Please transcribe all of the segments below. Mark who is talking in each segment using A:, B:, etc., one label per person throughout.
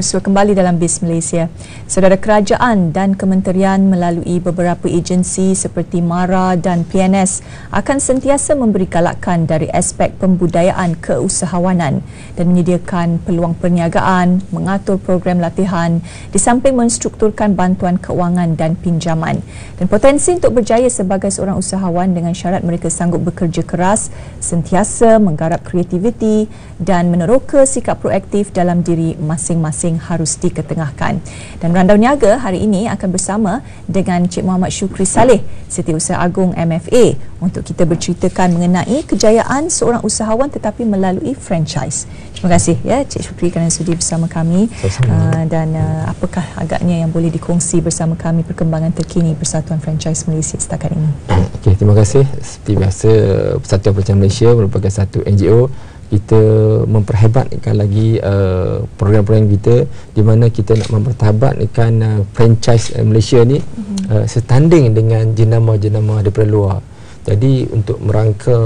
A: bersua kembali dalam BIS Malaysia. Saudara kerajaan dan kementerian melalui beberapa agensi seperti MARA dan PNS akan sentiasa memberi galakan dari aspek pembudayaan keusahawanan dan menyediakan peluang perniagaan, mengatur program latihan di samping menstrukturkan bantuan keuangan dan pinjaman. Dan potensi untuk berjaya sebagai seorang usahawan dengan syarat mereka sanggup bekerja keras, sentiasa menggarap kreativiti dan meneroka sikap proaktif dalam diri masing-masing masing harus diketengahkan. Dan Randau Niaga hari ini akan bersama dengan Cik Muhammad Syukri Saleh, Setiausaha Agung MFA untuk kita berceritakan mengenai kejayaan seorang usahawan tetapi melalui franchise. Terima kasih ya Cik Syukri kerana sudi bersama kami uh, dan uh, apakah agaknya yang boleh dikongsi bersama kami perkembangan terkini Persatuan Franchise Malaysia setakat ini.
B: Okey, terima kasih. Seperti biasa Persatuan Franchise Malaysia merupakan satu NGO kita memperhebatkan lagi uh, program-program kita di mana kita nak mempertabatkan uh, franchise uh, Malaysia ni mm-hmm. uh, setanding dengan jenama-jenama daripada luar. Jadi untuk merangka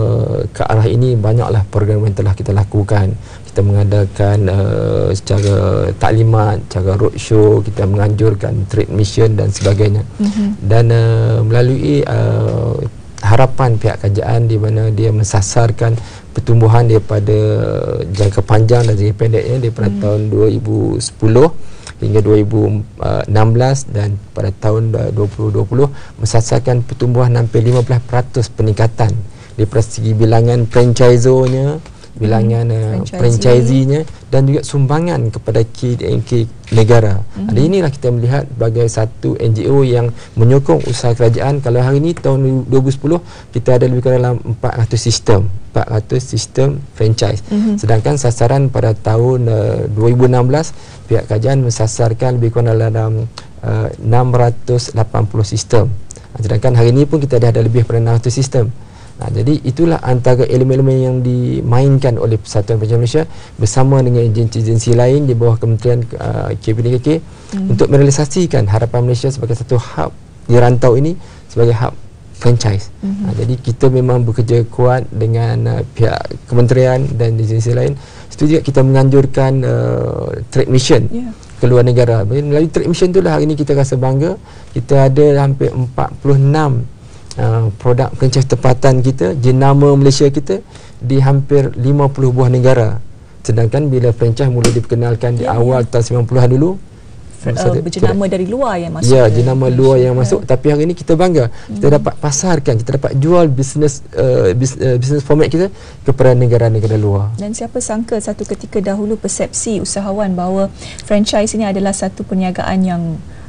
B: ke arah ini banyaklah program yang telah kita lakukan. Kita mengadakan uh, secara taklimat, secara roadshow, kita menganjurkan trade mission dan sebagainya. Mm-hmm. Dan uh, melalui uh, harapan pihak kerajaan di mana dia mensasarkan pertumbuhan daripada jangka panjang dan jangka pendeknya daripada hmm. tahun 2010 hingga 2016 dan pada tahun 2020 mensasarkan pertumbuhan hampir 15% peningkatan daripada segi bilangan franchisor-nya bilangan hmm, uh, franchisee-nya dan juga sumbangan kepada KDNK negara. Hmm. Ada inilah kita melihat sebagai satu NGO yang menyokong usaha kerajaan. Kalau hari ini tahun 2010 kita ada lebih kurang dalam 400 sistem, 400 sistem franchise. Hmm. Sedangkan sasaran pada tahun uh, 2016 pihak kerajaan mensasarkan lebih kurang dalam uh, 680 sistem. Sedangkan hari ini pun kita ada, ada lebih daripada 600 sistem. Ha, jadi itulah antara elemen-elemen yang dimainkan oleh Persatuan Pejabat Malaysia bersama dengan agensi-agensi lain di bawah Kementerian uh, KPDKK hmm. untuk merealisasikan harapan Malaysia sebagai satu hub di rantau ini sebagai hub franchise. Hmm. Ha, jadi kita memang bekerja kuat dengan uh, pihak kementerian dan agensi lain. Itu juga kita menganjurkan uh, trade mission yeah. ke luar negara. Melalui trade mission itulah hari ini kita rasa bangga. Kita ada hampir 46 uh, produk franchise tempatan kita jenama Malaysia kita di hampir 50 buah negara sedangkan bila franchise mula diperkenalkan di ya, awal ya. tahun 90-an dulu
A: uh, berjenama dari luar yang masuk
B: ya jenama luar yang masuk ya. tapi hari ini kita bangga hmm. kita dapat pasarkan kita dapat jual bisnes uh, bisnes uh, format kita kepada negara-negara luar
A: dan siapa sangka satu ketika dahulu persepsi usahawan bahawa franchise ini adalah satu perniagaan yang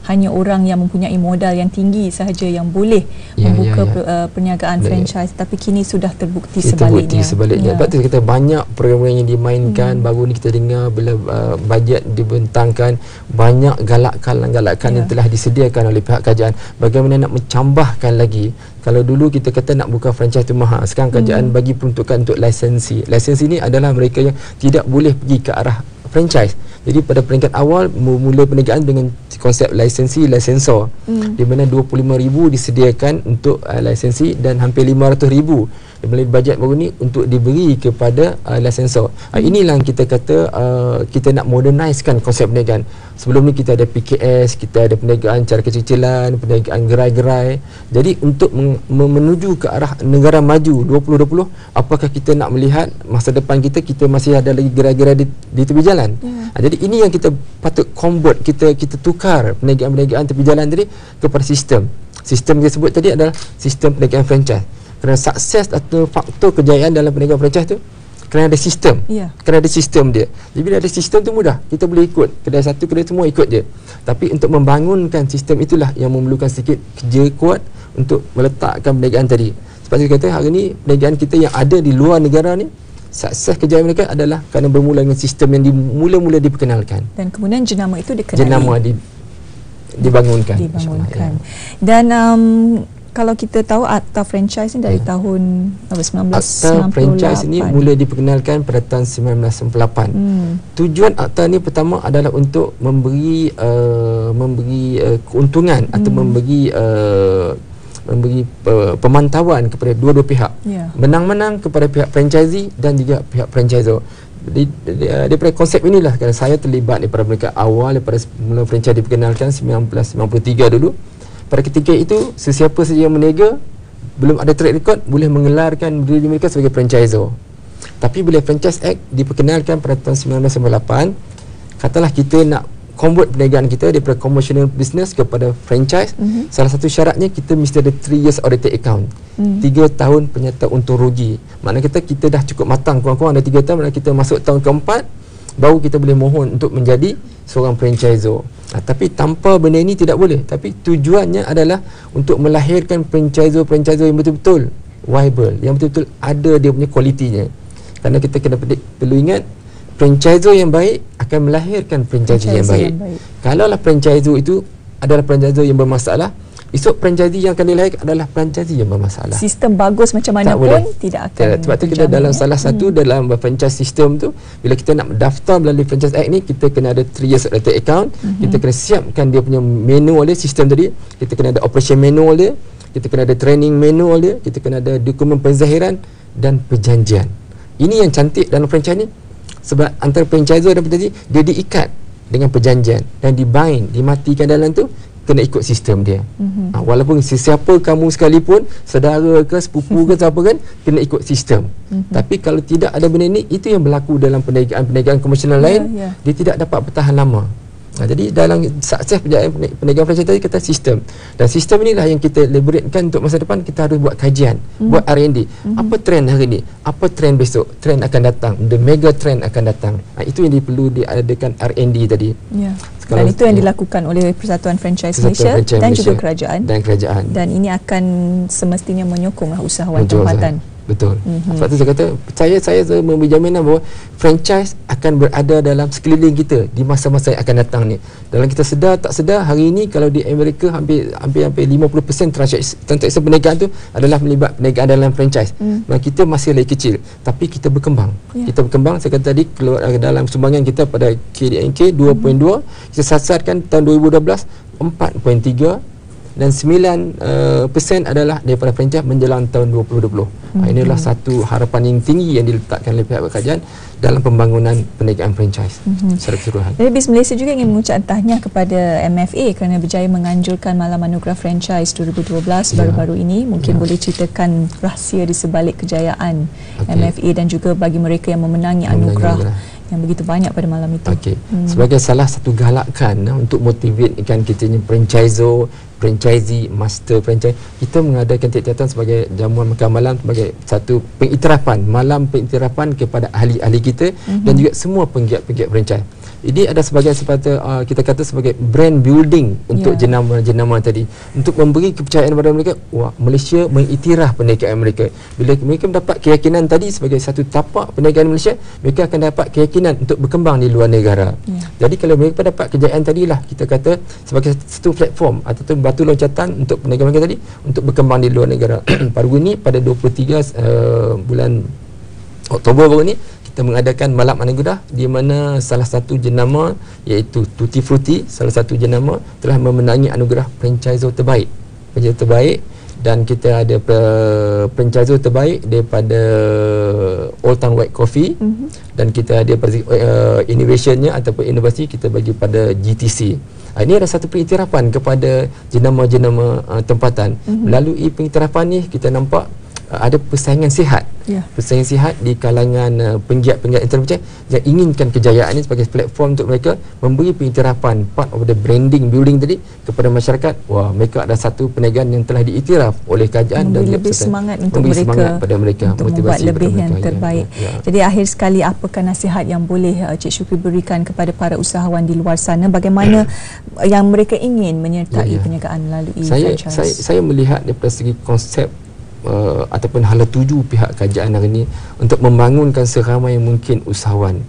A: hanya orang yang mempunyai modal yang tinggi sahaja yang boleh ya, membuka ya, ya. Uh, perniagaan ya, franchise ya. tapi kini sudah terbukti Kita sebaliknya.
B: Terbukti sebaliknya. Ya. Sebab tu kita banyak program-program yang dimainkan hmm. baru ni kita dengar bila uh, bajet dibentangkan banyak galakan-galakan ya. yang telah disediakan oleh pihak kerajaan bagaimana nak mencambahkan lagi kalau dulu kita kata nak buka franchise tu mahal sekarang kerajaan hmm. bagi peruntukan untuk lisensi lisensi ni adalah mereka yang tidak boleh pergi ke arah franchise jadi pada peringkat awal mula perniagaan dengan konsep lisensi lisensor hmm. di mana 25000 disediakan untuk uh, lisensi dan hampir 500000 melalui bajet baru ni untuk diberi kepada uh, lisensor. Uh, inilah kita kata uh, kita nak modernizekan konsep perniagaan. Sebelum ni kita ada PKS, kita ada perniagaan cara kecil-kecilan, perniagaan gerai-gerai. Jadi untuk menuju ke arah negara maju 2020, apakah kita nak melihat masa depan kita kita masih ada lagi gerai-gerai di, di tepi jalan? Yeah. Uh, jadi ini yang kita patut convert kita kita tukar perniagaan-perniagaan tepi jalan tadi kepada sistem. Sistem yang sebut tadi adalah sistem perniagaan franchise. Kerana sukses atau faktor kejayaan dalam perniagaan franchise tu kerana ada sistem. Yeah. Kerana ada sistem dia. Jadi bila ada sistem tu mudah. Kita boleh ikut. Kedai satu, kedai semua ikut dia. Tapi untuk membangunkan sistem itulah yang memerlukan sedikit kerja kuat untuk meletakkan perniagaan tadi. Sebab itu kata hari ni perniagaan kita yang ada di luar negara ni sukses kejayaan mereka adalah kerana bermula dengan sistem yang dimula-mula diperkenalkan
A: dan kemudian jenama itu dikenali
B: jenama di, dibangunkan
A: dibangunkan ya. dan um, kalau kita tahu akta franchise ni dari ya. tahun apa 1998
B: akta franchise ini mula diperkenalkan pada tahun 1998 hmm. tujuan akta ni pertama adalah untuk memberi uh, memberi uh, keuntungan hmm. atau memberi uh, memberi uh, pemantauan kepada dua-dua pihak. Yeah. Menang-menang kepada pihak franchisee dan juga pihak franchisor. Di, di, uh, daripada konsep inilah kerana saya terlibat daripada mereka awal daripada mula franchise diperkenalkan 1993 dulu. Pada ketika itu sesiapa saja yang meniaga belum ada track record boleh mengelarkan diri mereka sebagai franchisor tapi bila franchise act diperkenalkan pada tahun 1998 katalah kita nak convert perniagaan kita daripada commercial business kepada franchise. Mm-hmm. salah satu syaratnya kita mesti ada 3 years audited account. Mm. 3 tahun penyata untung rugi. Maknanya kita kita dah cukup matang kurang-kurang ada 3 tahun maknanya kita masuk tahun keempat baru kita boleh mohon untuk menjadi seorang franchisor. Ha, tapi tanpa benda ini tidak boleh. Tapi tujuannya adalah untuk melahirkan franchisor-franchisor yang betul-betul viable yang betul-betul ada dia punya kualitinya kerana kita kena perlu ingat franchisor yang baik akan melahirkan franchisor yang baik. yang baik. Kalau lah franchisor itu adalah franchisor yang bermasalah, esok franchisor yang akan dilahirkan adalah franchisor yang bermasalah.
A: Sistem bagus macam mana tak pun boleh. tidak akan.
B: Tak, sebab tu kita dalam ya? salah satu hmm. dalam franchise system tu, bila kita nak daftar melalui franchise act ni, kita kena ada 3 years rated account, hmm. kita kena siapkan dia punya manual dia, sistem tadi, kita kena ada operation manual dia, kita kena ada training manual dia, kita kena ada dokumen penzahiran dan perjanjian. Ini yang cantik dalam franchise ni sebab antara franchisor dan petani dia diikat dengan perjanjian dan dibind dimatikan dalam tu kena ikut sistem dia mm-hmm. ha, walaupun sesiapa kamu sekalipun saudara ke sepupu ke siapa kan kena ikut sistem mm-hmm. tapi kalau tidak ada benda ni itu yang berlaku dalam perniagaan-perniagaan komersial yeah, lain yeah. dia tidak dapat bertahan lama Ha, jadi dalam sukses perjalanan perniagaan franchise tadi kita sistem. Dan sistem inilah yang kita elaboratekan untuk masa depan kita harus buat kajian mm. buat R&D mm-hmm. apa trend hari ini apa trend besok? Trend akan datang. The mega trend akan datang. Ha, itu yang perlu diadakan R&D tadi.
A: Yeah. dan itu yang ya. dilakukan oleh Persatuan Franchise Malaysia Franchise dan Malaysia juga kerajaan.
B: dan kerajaan.
A: Dan ini akan semestinya menyokonglah usahawan tempatan
B: Betul. Mm-hmm. Sebab tu saya kata percaya saya memberi jaminan bahawa franchise akan berada dalam sekeliling kita di masa-masa yang akan datang ni. Dalam kita sedar tak sedar hari ini kalau di Amerika hampir hampir hampir 50% transaksi transaksi perniagaan tu adalah melibat perniagaan dalam franchise. Mm. Dan kita masih lagi kecil tapi kita berkembang. Yeah. Kita berkembang saya kata tadi keluar dalam sumbangan kita pada KDNK 2.2 mm-hmm. kita sasarkan tahun 2012 4.3 dan 9% uh, persen adalah daripada franchise menjelang tahun 2020. Hmm. Inilah satu harapan yang tinggi yang diletakkan oleh pihak kerajaan dalam pembangunan perniagaan franchise hmm. secara keseluruhan.
A: Jadi BIS Malaysia juga ingin mengucapkan tahniah kepada MFA kerana berjaya menganjurkan Malam Anugerah Franchise 2012 ya. baru-baru ini. Mungkin ya. boleh ceritakan rahsia di sebalik kejayaan okay. MFA dan juga bagi mereka yang memenangi, memenangi anugerah. anugerah yang begitu banyak pada malam itu.
B: Okey. Hmm. Sebagai salah satu galakan uh, untuk motivate kita ni franchisor, franchisee, master franchise, kita mengadakan tiap-tiap sebagai jamuan makan malam sebagai satu pengiktirafan, malam pengiktirafan kepada ahli-ahli kita hmm. dan juga semua penggiat-penggiat franchise ini ada sebagai sepatutnya uh, kita kata sebagai brand building untuk yeah. jenama-jenama tadi untuk memberi kepercayaan kepada mereka wah Malaysia mengiktiraf perniagaan mereka bila mereka mendapat keyakinan tadi sebagai satu tapak perniagaan Malaysia mereka akan dapat keyakinan untuk berkembang di luar negara yeah. jadi kalau mereka dapat kejayaan tadilah kita kata sebagai satu platform atau batu loncatan untuk perniagaan mereka tadi untuk berkembang di luar negara baru ini pada 23 uh, bulan Oktober baru ni kita mengadakan malam anugerah di mana salah satu jenama iaitu Tutti Frutti salah satu jenama telah memenangi anugerah franchisor terbaik franchisor terbaik dan kita ada franchisor terbaik daripada Old Town White Coffee mm-hmm. dan kita ada uh, innovationnya ataupun inovasi kita bagi pada GTC Uh, ini ada satu pengiktirafan kepada jenama-jenama uh, tempatan. Mm-hmm. Melalui pengiktirafan ni kita nampak uh, ada persaingan sihat yeah. persaingan sihat di kalangan uh, penggiat-penggiat internet yang inginkan kejayaan ini sebagai platform untuk mereka memberi pengiktirafan part of the branding building tadi kepada masyarakat wah mereka ada satu perniagaan yang telah diiktiraf oleh kerajaan
A: dan lebih semangat untuk mereka semangat pada mereka untuk membuat lebih yang mereka. terbaik ya, ya. jadi akhir sekali apakah nasihat yang boleh uh, Cik Syukri berikan kepada para usahawan di luar sana bagaimana yang mereka ingin menyertai ya, ya. perniagaan melalui
B: saya, franchise saya, saya melihat daripada segi konsep uh, ataupun hala tuju pihak kerajaan hari ini untuk membangunkan seramai mungkin usahawan.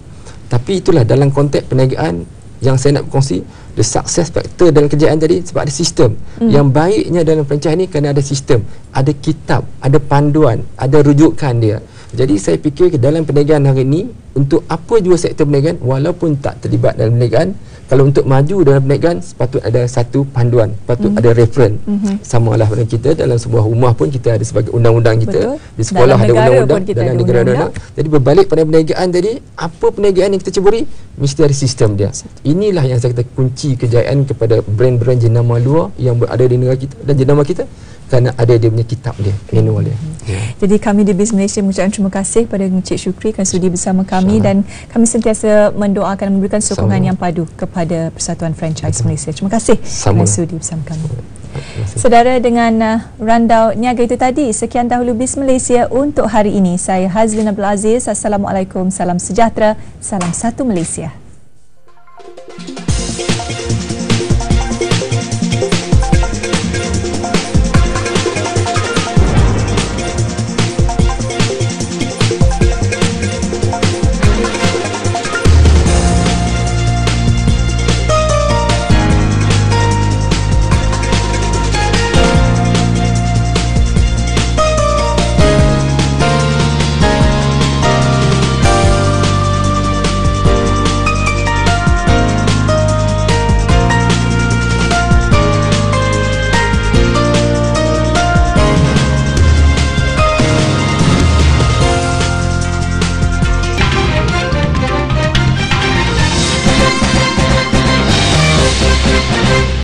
B: Tapi itulah dalam konteks perniagaan yang saya nak berkongsi the success factor dalam kerjaan tadi sebab ada sistem. Hmm. Yang baiknya dalam franchise ni kerana ada sistem, ada kitab, ada panduan, ada rujukan dia. Jadi saya fikir ke dalam perniagaan hari ini untuk apa jua sektor perniagaan walaupun tak terlibat dalam perniagaan kalau untuk maju dalam perniagaan sepatut ada satu panduan patut mm. ada referen mm-hmm. sama lah dengan kita dalam sebuah rumah pun kita ada sebagai undang-undang kita. Betul. di sekolah dalam ada undang-undang dalam negara ada undang jadi berbalik pada perniagaan tadi apa perniagaan yang kita ceburi? Mesti ada sistem dia. Inilah yang saya kata kunci kejayaan kepada brand-brand jenama luar yang berada di negara kita dan jenama kita kerana ada dia punya kitab dia, manual dia.
A: Yeah. Jadi kami di Biz Malaysia mengucapkan terima kasih kepada Encik Syukri kerana sudi bersama kami Sama. dan kami sentiasa mendoakan memberikan sokongan Sama. yang padu kepada Persatuan Franchise Sama. Malaysia. Terima kasih kerana sudi bersama kami. Saudara dengan uh, randau niaga itu tadi, sekian dahulu Biz Malaysia untuk hari ini. Saya Hazlin Abdul Aziz. Assalamualaikum, salam sejahtera, salam satu Malaysia.